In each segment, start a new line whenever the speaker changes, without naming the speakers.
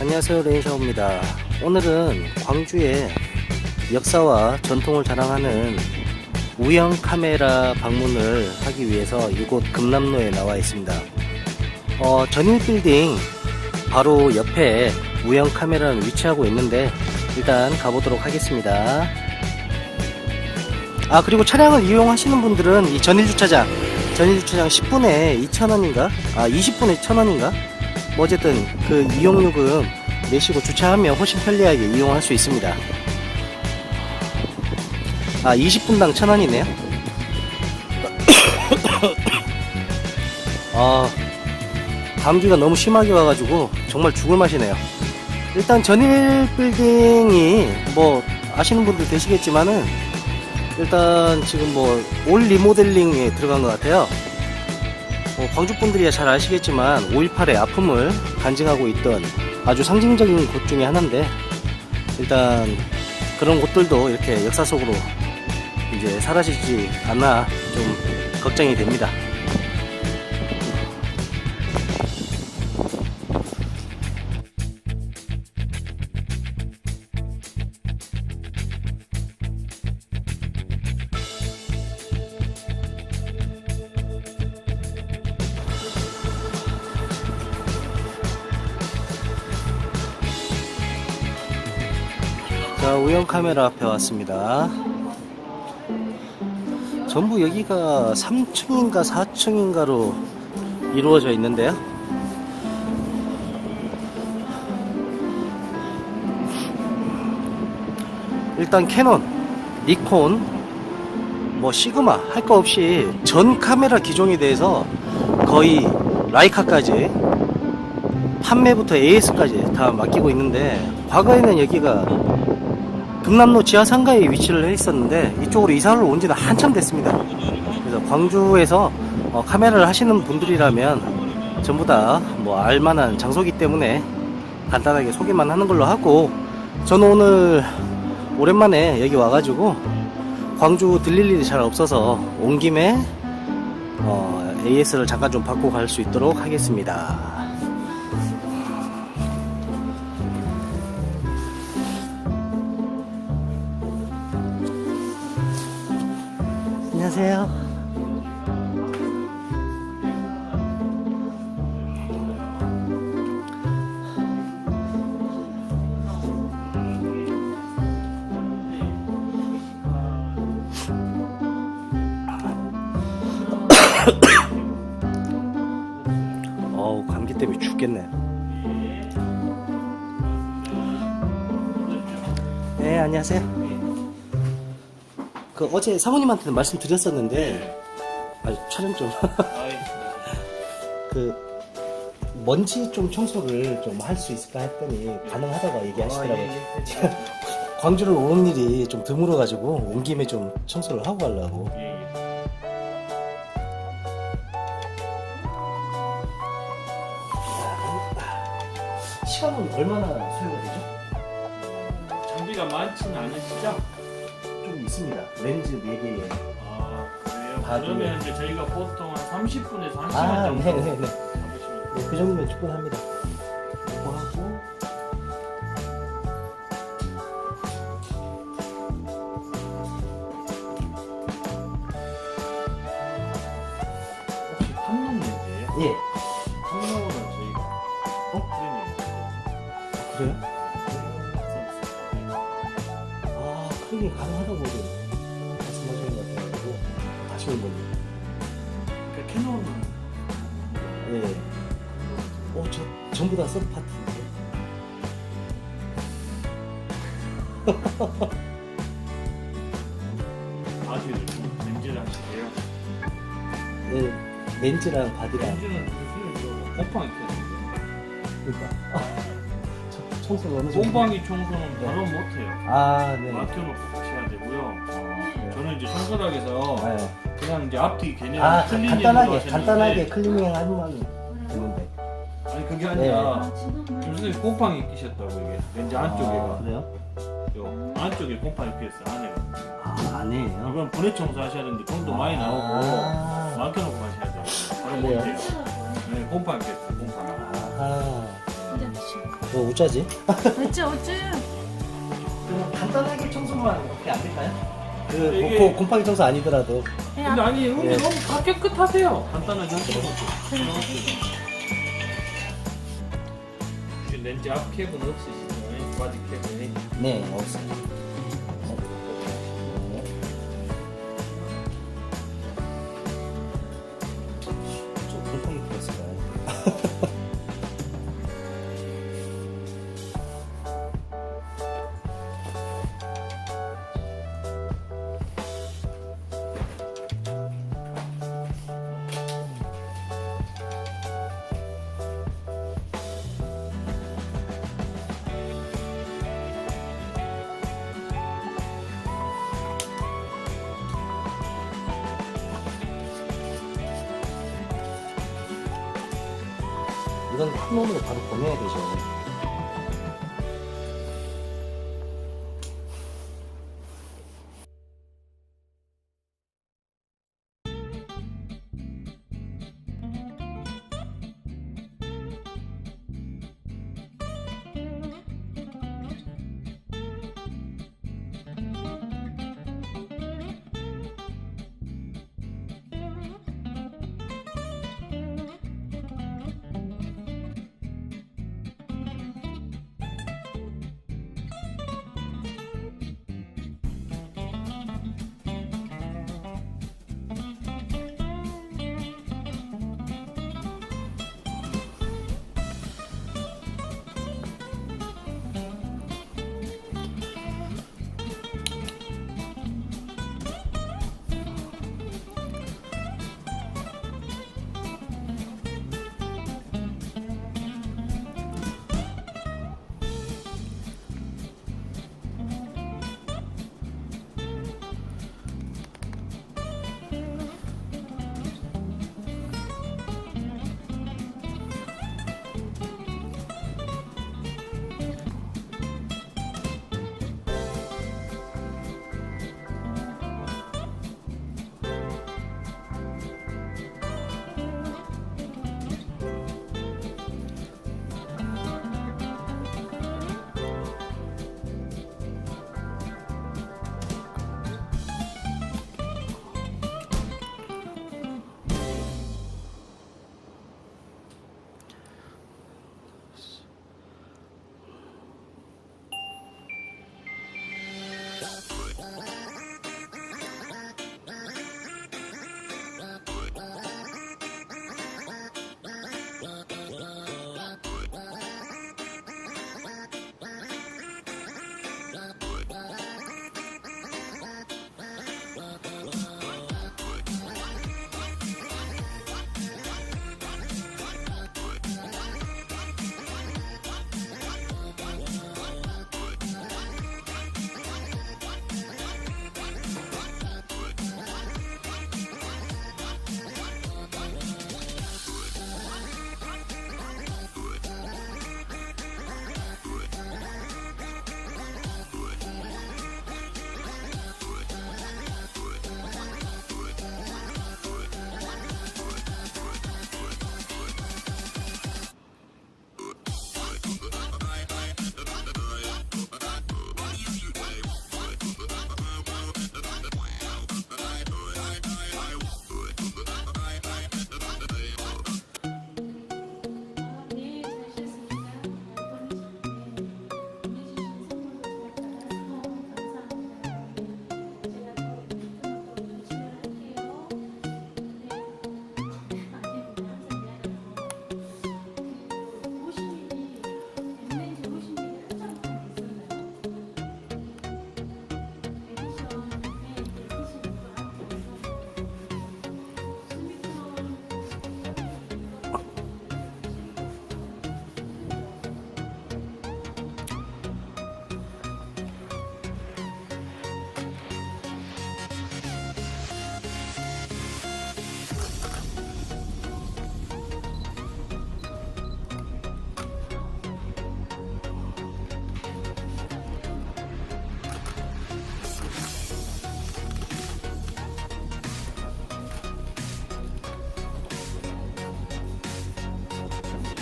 안녕하세요 레인샤오입니다 오늘은 광주의 역사와 전통을 자랑하는 우영 카메라 방문을 하기 위해서 이곳 금남로에 나와 있습니다. 어, 전일 빌딩 바로 옆에 우영 카메라는 위치하고 있는데 일단 가보도록 하겠습니다. 아 그리고 차량을 이용하시는 분들은 이 전일 주차장 전일 주차장 10분에 2,000원인가? 아 20분에 1,000원인가? 뭐 어쨌든 그 이용요금 내시고 주차하면 훨씬 편리하게 이용할 수 있습니다. 아 20분당 1,000원이네요. 아 감기가 너무 심하게 와가지고 정말 죽을 맛이네요. 일단 전일 빌딩이 뭐 아시는 분들 계시겠지만은 일단 지금 뭐 올 리모델링에 들어간 것 같아요. 어, 광주 분들이야 잘 아시겠지만 5.18의 아픔을 간증하고 있던 아주 상징적인 곳 중에 하나인데 일단 그런 곳들도 이렇게 역사 속으로 이제 사라지지 않나 좀 걱정이 됩니다. 자, 우영 카메라 앞에 왔습니다. 전부 여기가 3층인가 4층인가로 이루어져 있는데요. 일단 캐논, 니콘, 뭐 시그마 할 거 없이 전 카메라 기종에 대해서 거의 라이카까지 판매부터 AS까지 다 맡기고 있는데 과거에는 여기가 금남로 지하 상가에 위치를 해 있었는데 이쪽으로 이사를 온 지는 한참 됐습니다. 그래서 광주에서 어, 카메라를 하시는 분들이라면 전부 다 뭐 알만한 장소기 때문에 간단하게 소개만 하는 걸로 하고 저는 오늘 오랜만에 여기 와가지고 광주 들릴 일이 잘 없어서 온 김에 어, AS를 잠깐 좀 받고 갈 수 있도록 하겠습니다. 안녕하세요. 어우 감기 때문에 죽겠네. 네 안녕하세요. 그 어제 사모님한테는 말씀드렸었는데 아 촬영 좀 그 먼지 좀 청소를 좀 할 수 있을까 했더니 가능하다고 얘기하시더라고요. 제가 광주를 오는 일이 좀 드물어 가지고 온 김에 좀 청소를 하고 가려고. 시간은 얼마나 소요가 되죠?
장비가 많지는 않으시죠?
좀 있습니다. 렌즈 4개에.
아 그래요?
다
그러면 이제 저희가 보통 한 30분에서 1시간
아,
정도
네 네 네.
잡으시면
네, 그 정도면 충분합니다. 이거 하고.
혹시 탐농인데요?
예.
탐농은 저희가 어?
그래요?
프리미
아, 크게 가능하다고 좀 말씀하시는 것 같아가지고. 다시 한 번.
그 캐논은
예. 어, 저, 전부 다 서브 파트인데.
바디를 좀 렌즈를 하시게요
예. 렌즈랑 바디랑.
렌즈는 요즘 이거 곱팡이 켜는데
그러니까. 저, 청소를 어느 정도?
곰팡이 청소는 바로 못해요.
아, 네.
맡겨놓고 하셔야 되고요.
아?
저는 이제 청소락에서
네.
그냥 이제 앞뒤 개념
아,
클리닝으로
간단하게, 간단하게 클리닝 하면 되는데.
아니 그게 아니라
아, 지금
선생님 곰팡이 끼셨다고 이게 렌즈 안쪽에가
아, 그래요?
요 안쪽에 곰팡이 피었어요 안에가
아, 아니에요.
이건 분해 청소 하셔야 되는데 돈도 많이 나오고
아.
맡겨놓고 하셔야 돼요 바로? 못해요 네 피었어요 곰팡이
아하.
진짜 미쳐.
뭐 어쩌지?
어째 어째.
그럼 간단하게 청소만 어떻게 안 될까요? 그
이게-
곰- 곰팡이 청소 아니더라도
근데 아니 여기
예.
너무 다 깨끗하세요 간단하게 거죠 혹시 렌즈 앞 캡은 없으시죠? 바디 캡은
네 없어요. 네. 이건 한 몸으로 바로 보내야 되죠.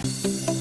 Thank you.